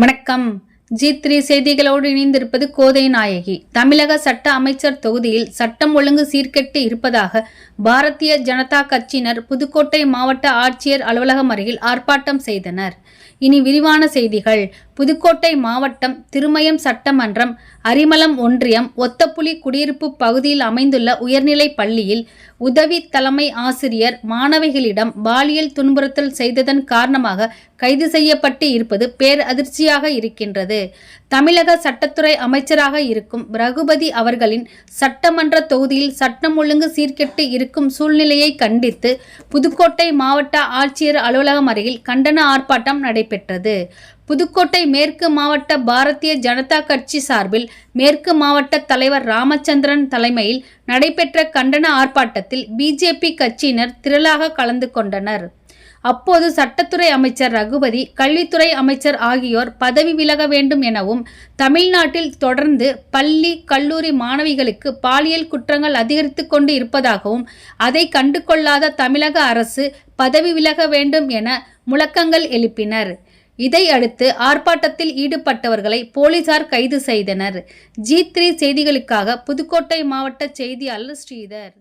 வணக்கம். G three செய்திகளோடு இணைந்திருப்பது கோதை நாயகி. தமிழக சட்ட அமைச்சர் தொகுதியில் சட்டம் ஒழுங்கு சீர்கெட்டு இருப்பதாக பாரதிய ஜனதா கட்சியினர் புதுக்கோட்டை மாவட்ட ஆட்சியர் அலுவலகம் அருகில் ஆர்ப்பாட்டம் செய்தனர். இனி விரிவான செய்திகள். புதுக்கோட்டை மாவட்டம் திருமயம் சட்டமன்றம் அரிமளம் ஒன்றியம் ஒத்தப்புலி குடியிருப்பு பகுதியில் அமைந்துள்ள உயர்நிலைப் பள்ளியில் உதவி தலைமை ஆசிரியர் மாணவிகளிடம் பாலியல் துன்புறுத்தல் செய்ததன் காரணமாக கைது செய்யப்பட்டு இருப்பது பேர் அதிர்ச்சியாக இருக்கின்றது. தமிழக சட்டத்துறை அமைச்சராக இருக்கும் ரகுபதி அவர்களின் சட்டமன்ற தொகுதியில் சட்டம் ஒழுங்கு சீர்கெட்டு இருக்கும் சூழ்நிலையை கண்டித்து புதுக்கோட்டை மாவட்ட ஆட்சியர் அலுவலகம் அருகில் கண்டன ஆர்ப்பாட்டம் நடைபெற்றது. புதுக்கோட்டை மேற்கு மாவட்ட பாரதிய ஜனதா கட்சி சார்பில் மேற்கு மாவட்ட தலைவர் ராமச்சந்திரன் தலைமையில் நடைபெற்ற கண்டன ஆர்ப்பாட்டத்தில் பிஜேபி கட்சியினர் திரளாக கலந்து கொண்டனர். அப்போது சட்டத்துறை அமைச்சர் ரகுபதி கல்வித்துறை அமைச்சர் ஆகியோர் பதவி விலக வேண்டும் எனவும் தமிழ்நாட்டில் தொடர்ந்து பள்ளி கல்லூரி மாணவிகளுக்கு பாலியல் குற்றங்கள் அதிகரித்து கொண்டு இருப்பதாகவும் அதை கண்டுகொள்ளாத தமிழக அரசு பதவி விலக வேண்டும் என முழக்கங்கள் எழுப்பினர். இதை அடுத்து ஆர்ப்பாட்டத்தில் ஈடுபட்டவர்களை போலீசார் கைது செய்தனர். ஜி த்ரீ செய்திகளுக்காக புதுக்கோட்டை மாவட்ட செய்தியாளர் ஸ்ரீதர்.